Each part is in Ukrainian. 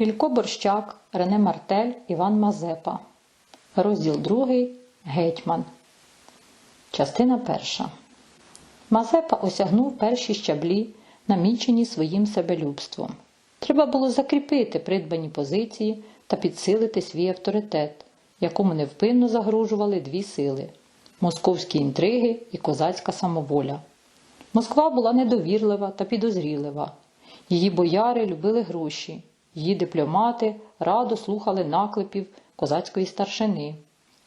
Ілько Борщак, Рене Мартель, Іван Мазепа. Розділ 2. Гетьман. Частина перша. Мазепа осягнув перші щаблі, намічені своїм себелюбством. Треба було закріпити придбані позиції та підсилити свій авторитет, якому невпинно загрожували дві сили московські інтриги і козацька самоволя. Москва була недовірлива та підозрілива. Її бояри любили гроші, її дипломати радо слухали наклепів козацької старшини,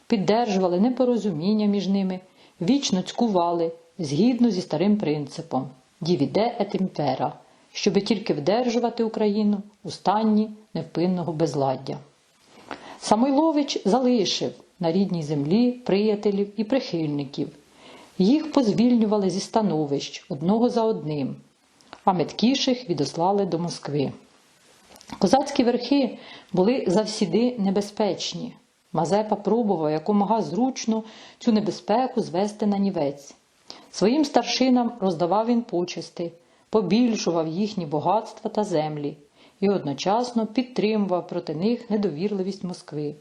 піддержували непорозуміння між ними, вічно цькували згідно зі старим принципом дівіде ет імпера, щоби тільки вдержувати Україну у стані невпинного безладдя. Самойлович залишив на рідній землі приятелів і прихильників. Їх позвільнювали зі становищ одного за одним, а меткіших відослали до Москви. Козацькі верхи були завсіди небезпечні. Мазепа пробував якомога зручно цю небезпеку звести на нівець. Своїм старшинам роздавав він почести, побільшував їхні багатства та землі і одночасно підтримував проти них недовірливість Москви.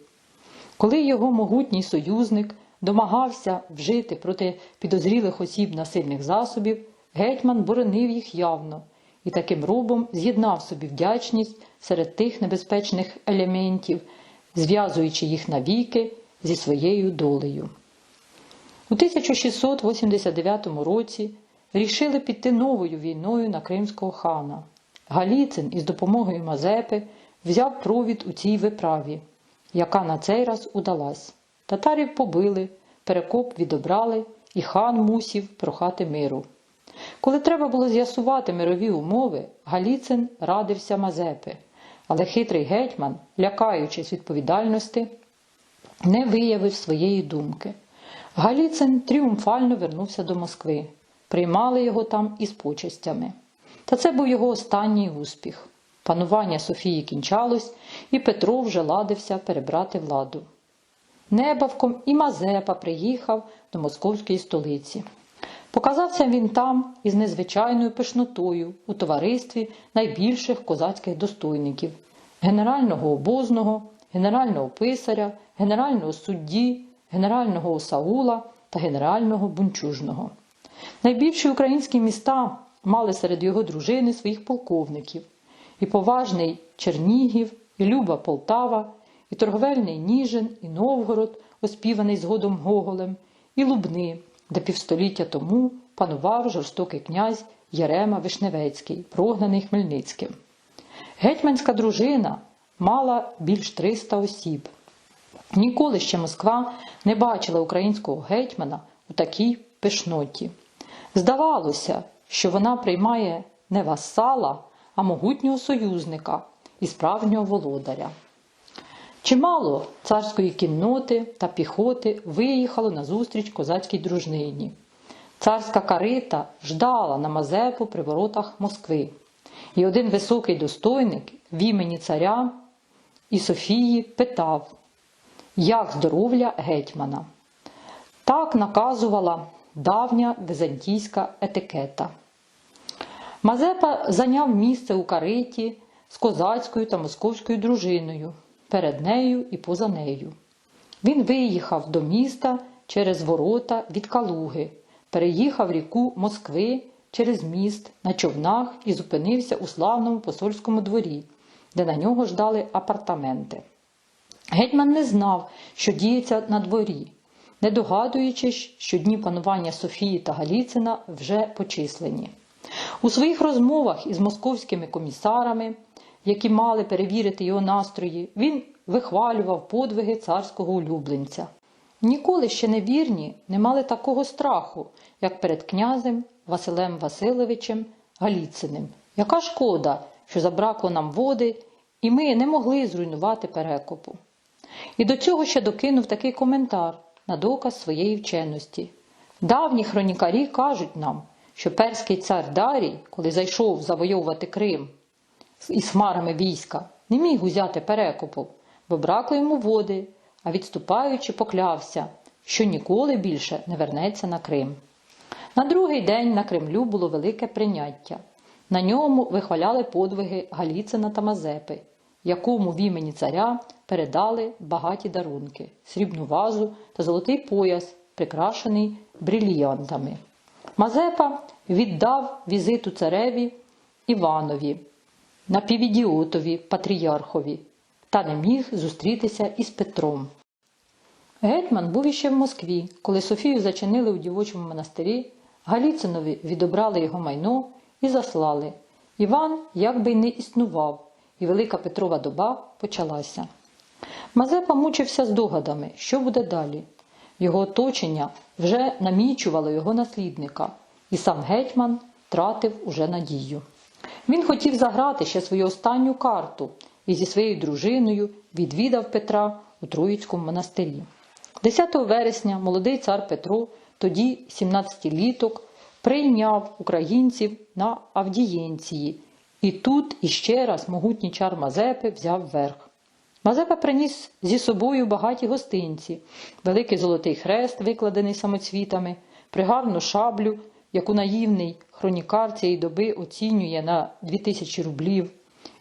Коли його могутній союзник домагався вжити проти підозрілих осіб насильних засобів, гетьман боронив їх явно і таким робом з'єднав собі вдячність серед тих небезпечних елементів, зв'язуючи їх навіки зі своєю долею. У 1689 році рішили піти новою війною на кримського хана. Галіцин із допомогою Мазепи взяв провід у цій виправі, яка на цей раз удалась. Татарів побили, перекоп відобрали, і хан мусів прохати миру. Коли треба було з'ясувати мирові умови, Галіцин радився Мазепи, але хитрий гетьман, лякаючись відповідальності, не виявив своєї думки. Галіцин тріумфально вернувся до Москви. Приймали його там із почестями. Та це був його останній успіх. Панування Софії кінчалось, і Петро вже ладився перебрати владу. Небавком і Мазепа приїхав до московської столиці. Показався він там із незвичайною пишнотою у товаристві найбільших козацьких достойників генерального обозного, генерального писаря, генерального судді, генерального осаула та генерального бунчужного. Найбільші українські міста мали серед його дружини своїх полковників і поважний Чернігів, і Люба Полтава, і торговельний Ніжин, і Новгород, оспіваний згодом Гоголем, і Лубни, де півстоліття тому панував жорстокий князь Ярема Вишневецький, прогнаний Хмельницьким. Гетьманська дружина мала більш 300 осіб. Ніколи ще Москва не бачила українського гетьмана у такій пишноті. Здавалося, що вона приймає не васала, а могутнього союзника і справжнього володаря. Чимало царської кінноти та піхоти виїхало на зустріч козацькій дружнині. Царська карита ждала на Мазепу при воротах Москви, і один високий достойник в імені царя і Софії питав, як здоров'я гетьмана. Так наказувала давня византійська етикета. Мазепа зайняв місце у кариті з козацькою та московською дружиною, перед нею і поза нею. Він виїхав до міста через ворота від Калуги, переїхав ріку Москви через міст на човнах і зупинився у славному посольському дворі, де на нього ждали апартаменти. Гетьман не знав, що діється на дворі, не догадуючись, що дні панування Софії та Галіцина вже почислені. У своїх розмовах із московськими комісарами, які мали перевірити його настрої, він вихвалював подвиги царського улюбленця. Ніколи ще невірні не мали такого страху, як перед князем Василем Васильовичем Галіциним. Яка шкода, що забракло нам води, і ми не могли зруйнувати перекопу. І до цього ще докинув такий коментар на доказ своєї вченості. Давні хронікарі кажуть нам, що перський цар Дарій, коли зайшов завойовувати Крим із хмарами війська, не міг узяти перекопу, бо бракло йому води, а відступаючи, поклявся, що ніколи більше не вернеться на Крим. На другий день на Кремлю було велике прийняття. На ньому вихваляли подвиги Галіцина та Мазепи якому в імені царя передали багаті дарунки, срібну вазу та золотий пояс, прикрашений брильянтами. Мазепа віддав візиту цареві Іванові, напівідіотові, патріархові, та не міг зустрітися із Петром. Гетьман був іще в Москві, коли Софію зачинили у дівочому монастирі, Галіцинові відобрали його майно і заслали. Іван якби й не існував, і Велика Петрова доба почалася. Мазепа мучився здогадами, що буде далі. Його оточення вже намічувало його наслідника, і сам гетьман тратив уже надію. Він хотів заграти ще свою останню карту і зі своєю дружиною відвідав Петра у Троїцькому монастирі. 10 вересня молодий цар Петро, тоді 17-літок, прийняв українців на Авдієнції, і тут іще раз могутній чар Мазепи взяв верх. Мазепа приніс зі собою багаті гостинці, великий золотий хрест, викладений самоцвітами, пригарну шаблю, яку наївний хронікар цієї доби оцінює на 2000 рублів,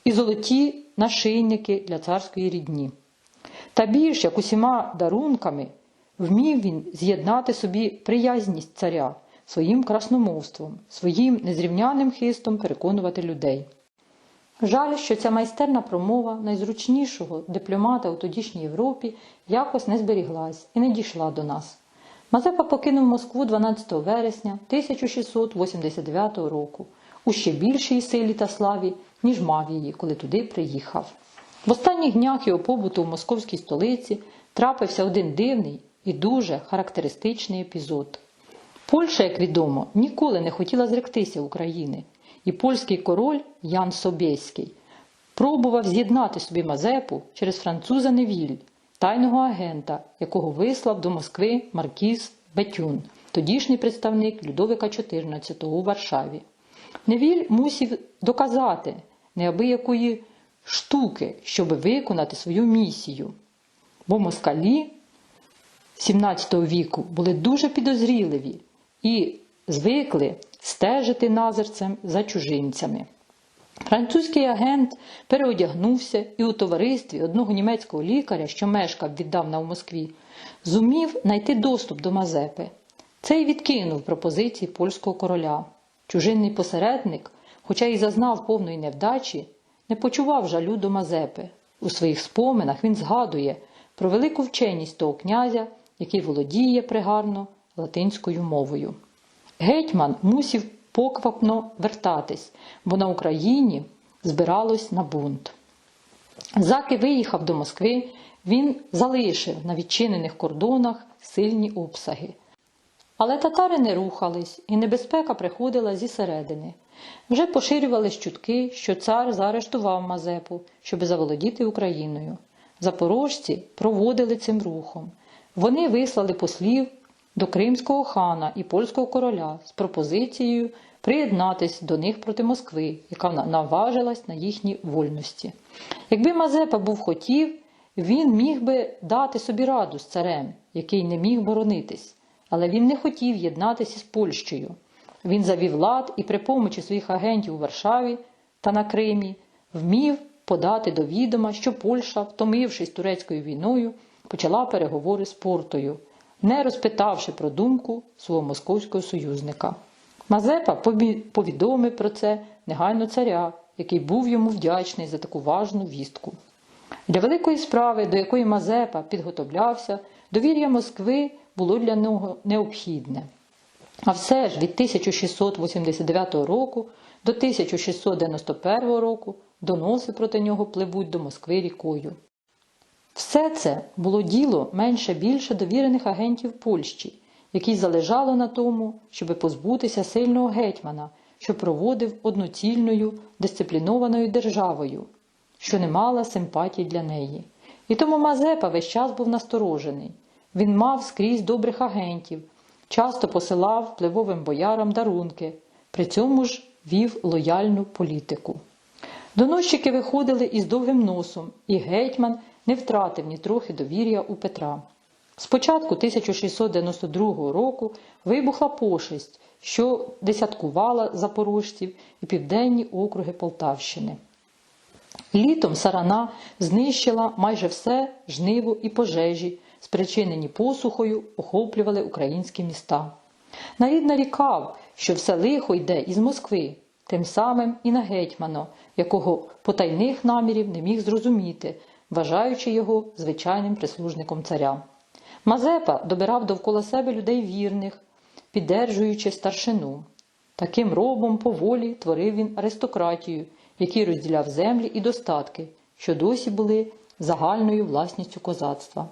і золоті нашийники для царської рідні. Та більш як усіма дарунками вмів він з'єднати собі приязність царя своїм красномовством, своїм незрівняним хистом переконувати людей. Жаль, що ця майстерна промова найзручнішого дипломата у тодішній Європі якось не зберіглась і не дійшла до нас. Мазепа покинув Москву 12 вересня 1689 року у ще більшій силі та славі, ніж мав її, коли туди приїхав. В останніх днях його побуту в московській столиці трапився один дивний і дуже характеристичний епізод. Польща, як відомо, ніколи не хотіла зректися України, і польський король Ян Собєський пробував з'єднати собі Мазепу через француза Невіль, тайного агента, якого вислав до Москви Маркіз Бетюн, тодішній представник Людовика XIV у Варшаві. Невіль мусів доказати неабиякої штуки, щоб виконати свою місію. Бо москалі 17 віку були дуже підозріливі і звикли стежити назирцем за чужинцями. Французький агент переодягнувся і у товаристві одного німецького лікаря, що мешкав віддавна в Москві, зумів знайти доступ до Мазепи. Цей відкинув пропозиції польського короля. Чужинний посередник, хоча й зазнав повної невдачі, не почував жалю до Мазепи. У своїх споминах він згадує про велику вченість того князя, який володіє пригарно латинською мовою. Гетьман мусів поквапно вертатись, бо на Україні збиралось на бунт. Заки виїхав до Москви, він залишив на відчинених кордонах сильні обсаги. Але татари не рухались, і небезпека приходила зі середини. Вже поширювались чутки, що цар заарештував Мазепу, щоб заволодіти Україною. Запорожці проводили цим рухом. Вони вислали послів до кримського хана і польського короля з пропозицією приєднатись до них проти Москви, яка наважилась на їхні вольності. Якби Мазепа був хотів, він міг би дати собі раду з царем, який не міг боронитись, але він не хотів єднатися з Польщею. Він завів лад і при помочі своїх агентів у Варшаві та на Кримі вмів подати до відома, що Польща, втомившись турецькою війною, почала переговори з Портою, не розпитавши про думку свого московського союзника. Мазепа повідомив про це негайно царя, який був йому вдячний за таку важну вістку. Для великої справи, до якої Мазепа підготовлявся, довір'я Москви було для нього необхідне. А все ж від 1689 року до 1691 року доноси проти нього пливуть до Москви рікою. Все це було діло менше більше довірених агентів Польщі, якій залежало на тому, щоб позбутися сильного гетьмана, що проводив одноцільною дисциплінованою державою, що не мала симпатій для неї. І тому Мазепа весь час був насторожений. Він мав скрізь добрих агентів, часто посилав впливовим боярам дарунки, при цьому ж вів лояльну політику. Доносчики виходили із довгим носом, і гетьман не втратив ні трохи довір'я у Петра. Спочатку 1692 року вибухла пошесть, що десяткувала запорожців і південні округи Полтавщини. Літом сарана знищила майже все жниво і пожежі, спричинені посухою, охоплювали українські міста. Нарід нарікав, що все лихо йде із Москви, тим самим і на гетьмана, якого потайних намірів не міг зрозуміти, вважаючи його звичайним прислужником царя. Мазепа добирав довкола себе людей вірних, піддержуючи старшину. Таким робом поволі творив він аристократію, який розділяв землі і достатки, що досі були загальною власністю козацтва.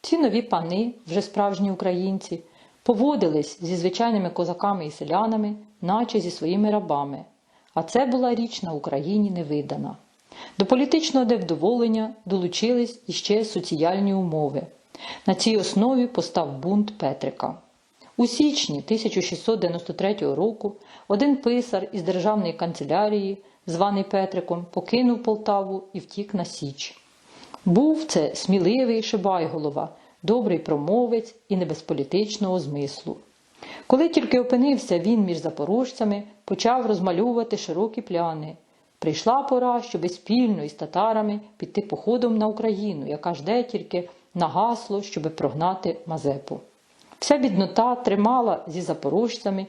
Ці нові пани, вже справжні українці, поводились зі звичайними козаками і селянами, наче зі своїми рабами, а це була річ на Україні невидана. До політичного невдоволення долучились іще соціальні умови. На цій основі постав бунт Петрика. У січні 1693 року один писар із державної канцелярії, званий Петриком, покинув Полтаву і втік на Січ. Був це сміливий Шибайголова, добрий промовець і не без політичного змислу. Коли тільки опинився він між запорожцями, почав розмальовувати широкі пляни. Прийшла пора, щоби спільно із татарами піти походом на Україну, яка жде тільки на гасло, щоби прогнати Мазепу. Вся біднота тримала зі запорожцями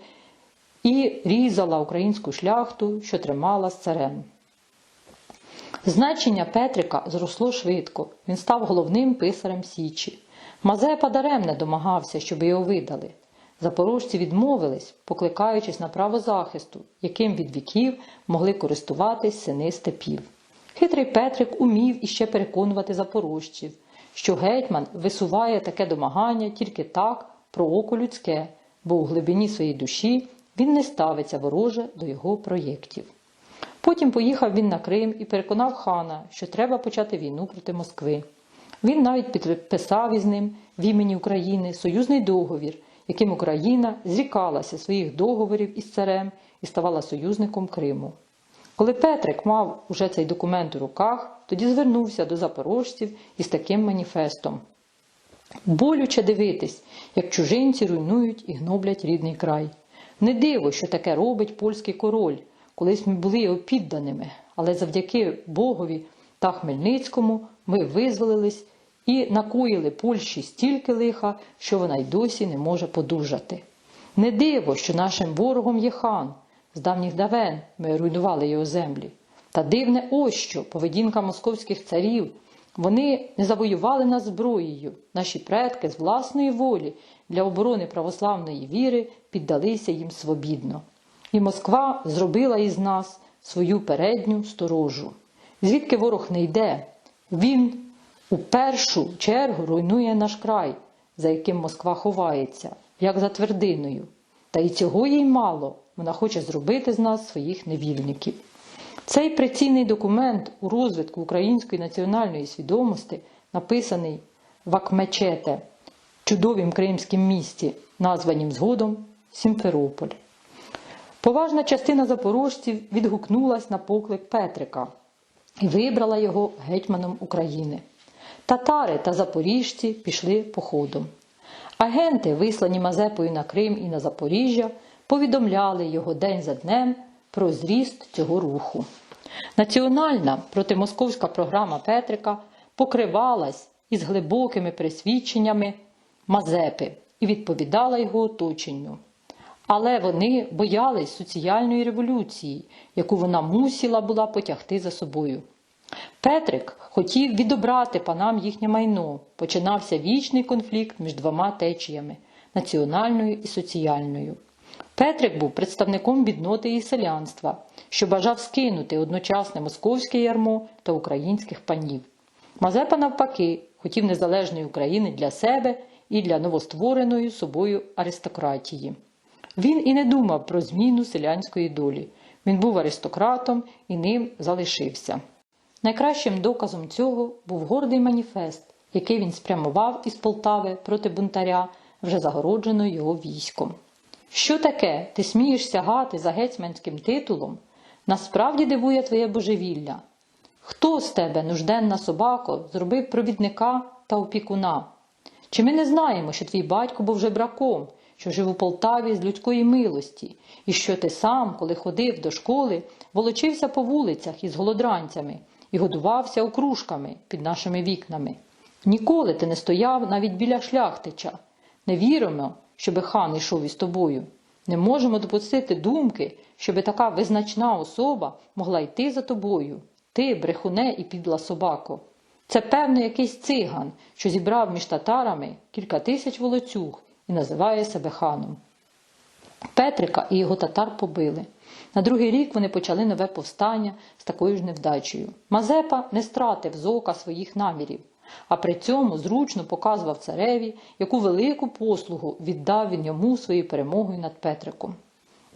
і різала українську шляхту, що тримала з царем. Значення Петрика зросло швидко, він став головним писарем Січі. Мазепа даремне домагався, щоб його видали. Запорожці відмовились, покликаючись на право захисту, яким від віків могли користуватись сини степів. Хитрий Петрик умів іще переконувати запорожців, що гетьман висуває таке домагання тільки так про око людське, бо у глибині своєї душі він не ставиться вороже до його проєктів. Потім поїхав він на Крим і переконав хана, що треба почати війну проти Москви. Він навіть підписав із ним в імені України союзний договір, яким Україна зрікалася своїх договорів із царем і ставала союзником Криму. Коли Петрик мав уже цей документ у руках, тоді звернувся до запорожців із таким маніфестом. Болюче дивитись, як чужинці руйнують і гноблять рідний край. Не диво, що таке робить польський король. Колись ми були його підданими, але завдяки Богові та Хмельницькому ми визволились і накоїли Польщі стільки лиха, що вона й досі не може подужати. Не диво, що нашим ворогом є хан. З давніх давен ми руйнували його землі. Та дивне ось що поведінка московських царів. Вони не завоювали нас зброєю. Наші предки з власної волі для оборони православної віри піддалися їм свобідно. І Москва зробила із нас свою передню сторожу. Звідки ворог не йде, він у першу чергу руйнує наш край, за яким Москва ховається, як за твердиною. Та й цього їй мало, вона хоче зробити з нас своїх невільників. Цей прицільний документ у розвитку української національної свідомості, написаний в Акмечете, чудовім кримським місті, названім згодом Сімферополь. Поважна частина запорожців відгукнулась на поклик Петрика і вибрала його гетьманом України. Татари та запоріжці пішли походом. Агенти, вислані Мазепою на Крим і на Запоріжжя, повідомляли його день за днем про зріст цього руху. Національна протимосковська програма Петрика покривалась із глибокими присвідченнями Мазепи і відповідала його оточенню. Але вони боялись соціальної революції, яку вона мусила була потягти за собою. Петрик хотів відобрати панам їхнє майно. Починався вічний конфлікт між двома течіями національною і соціальною. Петрик був представником бідноти і селянства, що бажав скинути одночасне московське ярмо та українських панів. Мазепа, навпаки, хотів незалежної України для себе і для новоствореної собою аристократії. Він і не думав про зміну селянської долі. Він був аристократом і ним залишився. Найкращим доказом цього був гордий маніфест, який він спрямував із Полтави проти бунтаря, вже загородженого його військом. Що таке? Ти смієш сягати за гетьманським титулом? Насправді дивує твоє божевілля. Хто з тебе, нужденна собако, зробив провідника та опікуна? Чи ми не знаємо, що твій батько був жебраком, що жив у Полтаві з людської милості, і що ти сам, коли ходив до школи, волочився по вулицях із голодранцями, і годувався окружками під нашими вікнами. Ніколи ти не стояв навіть біля шляхтича. Не віримо, щоби хан йшов із тобою. Не можемо допустити думки, щоби така визначна особа могла йти за тобою. Ти, брехуне і підла собако. Це, певно, якийсь циган, що зібрав між татарами кілька тисяч волоцюг і називає себе ханом. Петрика і його татар побили. На другий рік вони почали нове повстання з такою ж невдачею. Мазепа не стратив з ока своїх намірів, а при цьому зручно показував цареві, яку велику послугу віддав він йому своєю перемогою над Петриком.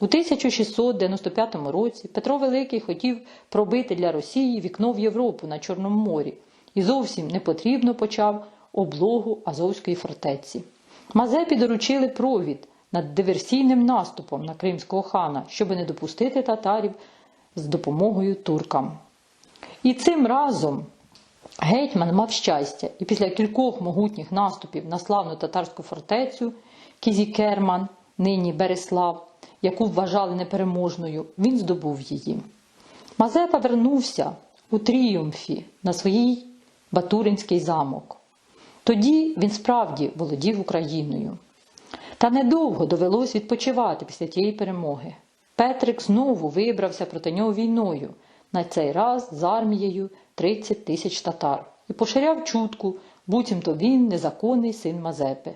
У 1695 році Петро Великий хотів пробити для Росії вікно в Європу на Чорному морі і зовсім непотрібно почав облогу Азовської фортеці. Мазепі доручили провід над диверсійним наступом на кримського хана, щоб не допустити татарів з допомогою туркам. І цим разом гетьман мав щастя, і після кількох могутніх наступів на славну татарську фортецю Кізікерман, нині Береслав, яку вважали непереможною, він здобув її. Мазепа вернувся у тріумфі на своїй Батуринський замок. Тоді він справді володів Україною. Та недовго довелось відпочивати після тієї перемоги. Петрик знову вибрався проти нього війною, на цей раз з армією 30 тисяч татар, і поширяв чутку, буцімто він незаконний син Мазепи.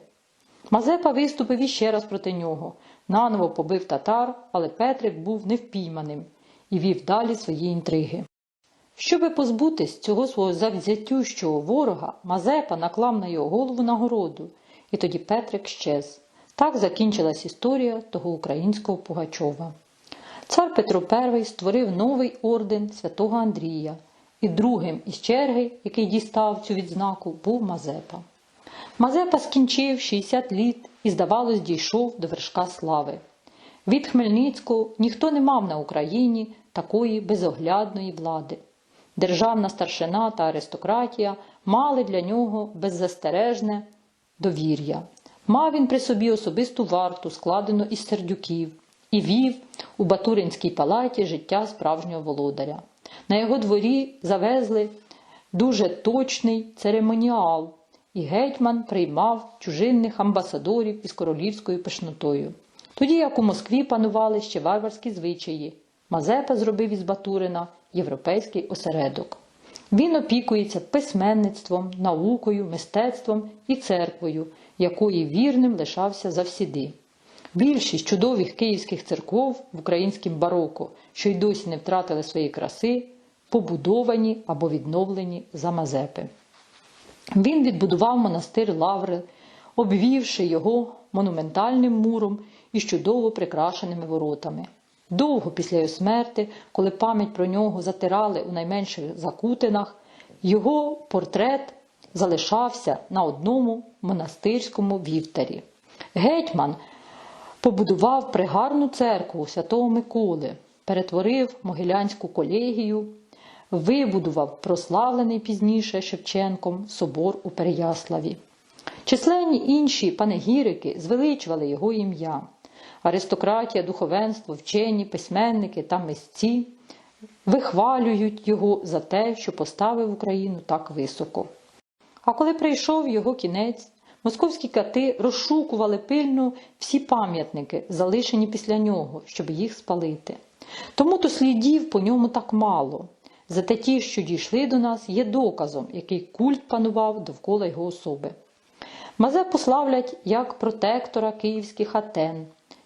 Мазепа виступив іще раз проти нього, наново побив татар, але Петрик був невпійманим і вів далі свої інтриги. Щоби позбутись цього свого завзятющого ворога, Мазепа наклав на його голову нагороду, і тоді Петрик щез. Так закінчилась історія того українського Пугачова. Цар Петро І створив новий орден святого Андрія, і другим із черги, який дістав цю відзнаку, був Мазепа. Мазепа скінчив 60 літ і, здавалось, дійшов до вершка слави. Від Хмельницького ніхто не мав на Україні такої безоглядної влади. Державна старшина та аристократія мали для нього беззастережне довір'я. Мав він при собі особисту варту, складену із сердюків, і вів у Батуринській палаті життя справжнього володаря. На його дворі завезли дуже точний церемоніал, і гетьман приймав чужинних амбасадорів із королівською пишнотою. Тоді як у Москві панували ще варварські звичаї, Мазепа зробив із Батурина європейський осередок. Він опікується письменництвом, наукою, мистецтвом і церквою, якої вірним лишався завсіди. Більшість чудових київських церков в українському бароко, що й досі не втратили свої краси, побудовані або відновлені за Мазепи. Він відбудував монастир Лаври, обвівши його монументальним муром із чудово прикрашеними воротами. Довго після його смерти, коли пам'ять про нього затирали у найменших закутинах, його портрет залишався на одному монастирському вівтарі. Гетьман побудував пригарну церкву Святого Миколи, перетворив Могилянську колегію, вибудував прославлений пізніше Шевченком собор у Переяславі. Численні інші панегірики звеличували його ім'я. Аристократія, духовенство, вчені, письменники та мисці вихвалюють його за те, що поставив Україну так високо. А коли прийшов його кінець, московські кати розшукували пильно всі пам'ятники, залишені після нього, щоб їх спалити. Тому то слідів по ньому так мало. Зате ті, що дійшли до нас, є доказом, який культ панував довкола його особи. Мазепу славлять як протектора київських атен.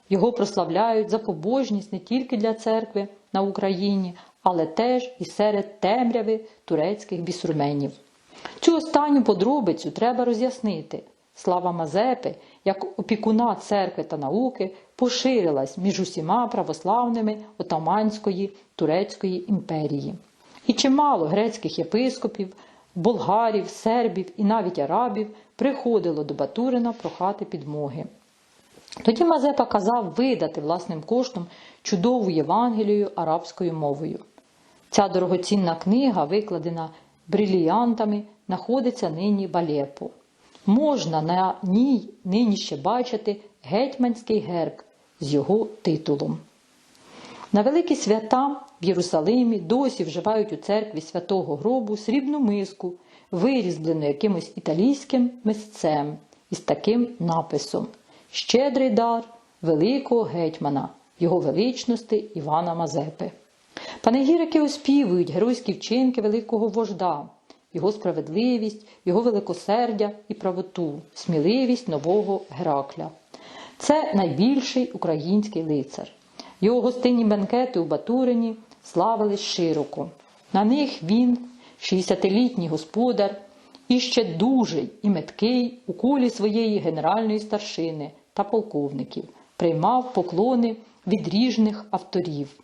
Його прославляють за побожність не тільки для церкви на Україні, але теж і серед темряви турецьких бісурменів. Цю останню подробицю треба роз'яснити. Слава Мазепи, як опікуна церкви та науки, поширилась між усіма православними Отаманської Турецької імперії. І чимало грецьких єпископів, болгарів, сербів і навіть арабів приходило до Батурина прохати підмоги. Тоді Мазепа казав видати власним коштом чудову Євангелію арабською мовою. Ця дорогоцінна книга, викладена бриліантами, знаходиться нині в. Можна на ній нині ще бачити гетьманський герб з його титулом. На великі свята в Єрусалимі досі вживають у церкві святого гробу срібну миску, вирізблену якимось італійським мисцем із таким написом Щедрий дар великого гетьмана, його величності Івана Мазепи. Панегірики оспівують геройські вчинки великого вожда, його справедливість, його великосердя і правоту, сміливість нового Геракля. Це найбільший український лицар. Його гостинні бенкети у Батурині славились широко. На них він, 60-літній господар, ще дужий і меткий у колі своєї генеральної старшини та полковників, приймав поклони від ріжних авторів,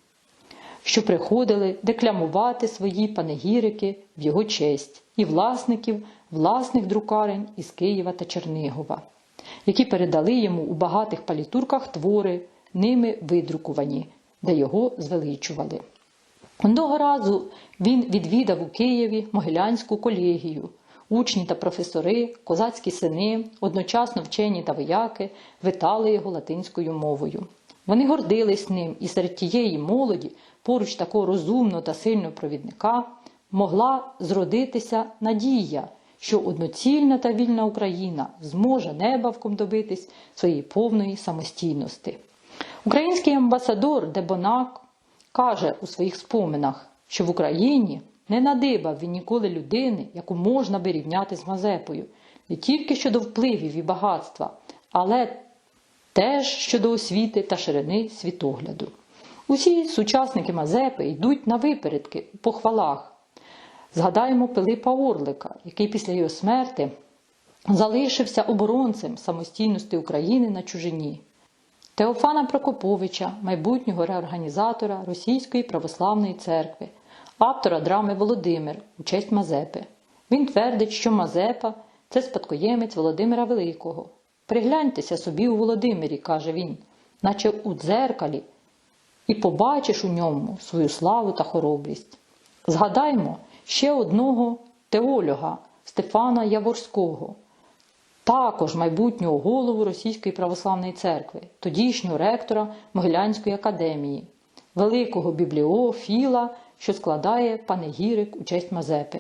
що приходили декламувати свої панегірики в його честь і власників власних друкарень із Києва та Чернигова, які передали йому у багатих палітурках твори, ними видрукувані, де його звеличували. Одного разу він відвідав у Києві Могилянську колегію. Учні та професори, козацькі сини, одночасно вчені та вояки витали його латинською мовою. Вони гордились ним, і серед тієї молоді, поруч такого розумного та сильного провідника, могла зродитися надія, що одноцільна та вільна Україна зможе небавком добитись своєї повної самостійності. Український амбасадор Дебонак каже у своїх споминах, що в Україні не надибав він ніколи людини, яку можна би рівняти з Мазепою, не тільки щодо впливів і багатства, але теж щодо освіти та ширини світогляду. Усі сучасники Мазепи йдуть на випередки у похвалах. Згадаємо Пилипа Орлика, який після його смерти залишився оборонцем самостійності України на чужині. Теофана Прокоповича, майбутнього реорганізатора Російської православної церкви, автора драми Володимир у честь Мазепи. Він твердить, що Мазепа це спадкоємець Володимира Великого. Пригляньтеся собі у Володимирі, каже він, наче у дзеркалі, і побачиш у ньому свою славу та хоробрість. Згадаймо ще одного теолога Стефана Яворського також майбутнього голову Російської православної церкви, тодішнього ректора Могилянської академії, великого бібліофіла, що складає панегірик у честь Мазепи.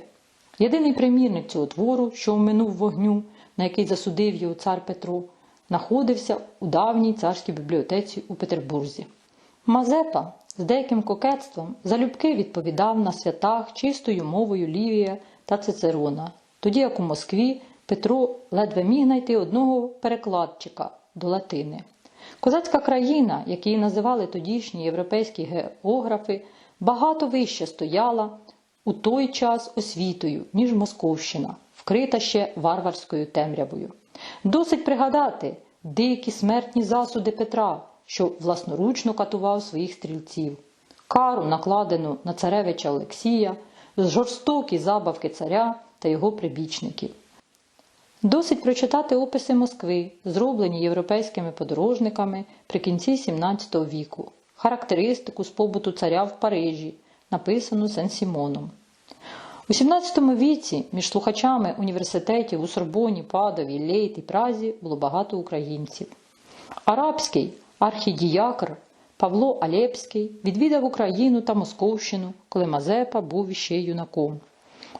Єдиний примірник цього твору, що оминув вогню, на який засудив його цар Петро, знаходився у давній царській бібліотеці у Петербурзі. Мазепа з деяким кокетством залюбки відповідав на святах чистою мовою Лівія та Цицерона, тоді як у Москві Петро ледве міг знайти одного перекладчика до латини. Козацька країна, як її називали тодішні європейські географи, багато вище стояла у той час освітою, ніж Московщина, вкрита ще варварською темрявою. Досить пригадати дикі смертні засуди Петра, що власноручно катував своїх стрільців, кару, накладену на царевича Олексія, жорстокі забавки царя та його прибічників. Досить прочитати описи Москви, зроблені європейськими подорожниками при кінці XVII віку, характеристику з побуту царя в Парижі, написану Сен-Сімоном. У XVII віці між слухачами університетів у Сорбоні, Падові, Лейт і Празі було багато українців. Арабський архідіякр Павло Алєпський відвідав Україну та Московщину, коли Мазепа був іще юнаком.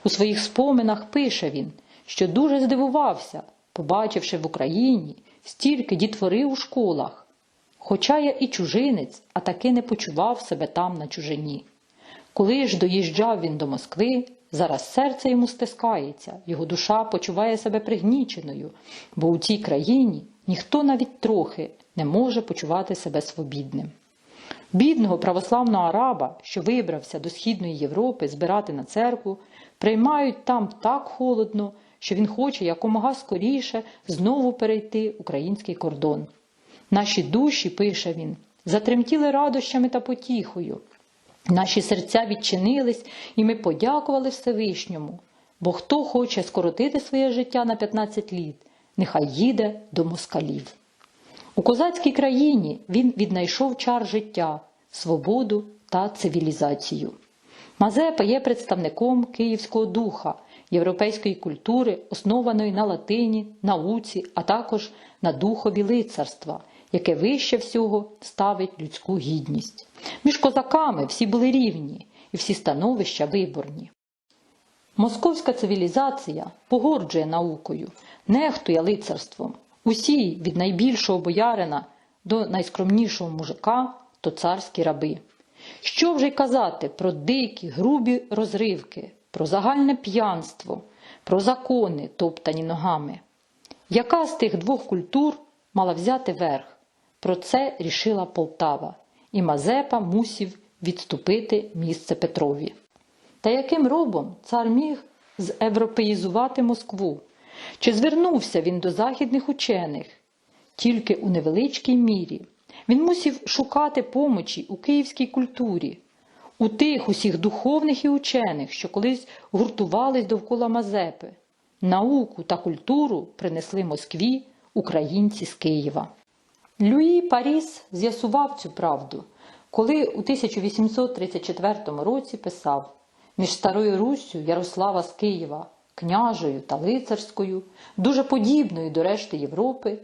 У своїх споминах пише він що дуже здивувався, побачивши в Україні стільки дітвори у школах. Хоча я і чужинець, а таки не почував себе там на чужині. Коли ж доїжджав він до Москви, зараз серце йому стискається, його душа почуває себе пригніченою, бо у цій країні ніхто навіть трохи не може почувати себе свобідним. Бідного православного араба, що вибрався до Східної Європи збирати на церкву, приймають там так холодно, що він хоче якомога скоріше знову перейти український кордон. Наші душі, пише він, затремтіли радощами та потіхою. Наші серця відчинились, і ми подякували Всевишньому. Бо хто хоче скоротити своє життя на 15 літ, нехай їде до москалів. У козацькій країні він віднайшов чар життя, свободу та цивілізацію. Мазепа є представником київського духа, європейської культури, основаної на латині, науці, а також на духові лицарства, яке вище всього ставить людську гідність. Між козаками всі були рівні і всі становища виборні. Московська цивілізація погорджує наукою, нехтує лицарством. Усі від найбільшого боярина до найскромнішого мужика то царські раби. Що вже й казати про дикі, грубі розривки, про загальне п'янство, про закони, топтані ногами. Яка з тих двох культур мала взяти верх? Про це рішила Полтава, і Мазепа мусів відступити місце Петрові. Та яким робом цар міг зевропеїзувати Москву? Чи звернувся він до західних учених? Тільки у невеличкій мірі. Він мусів шукати помочі у київській культурі, у тих усіх духовних і учених, що колись гуртувались довкола Мазепи. Науку та культуру принесли Москві українці з Києва. Люї Паріс з'ясував цю правду, коли у 1834 році писав між Старою Руссю Ярослава з Києва, княжою та лицарською, дуже подібною до решти Європи,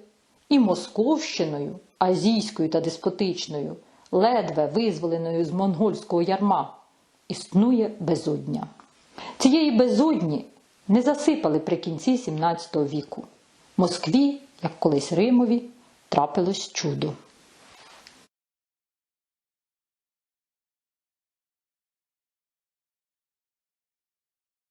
і Московщиною, азійською та деспотичною, ледве визволеною з монгольського ярма, існує безодня. Цієї безодні не засипали при кінці XVII віку. Москві, як колись Римові, трапилось чудо.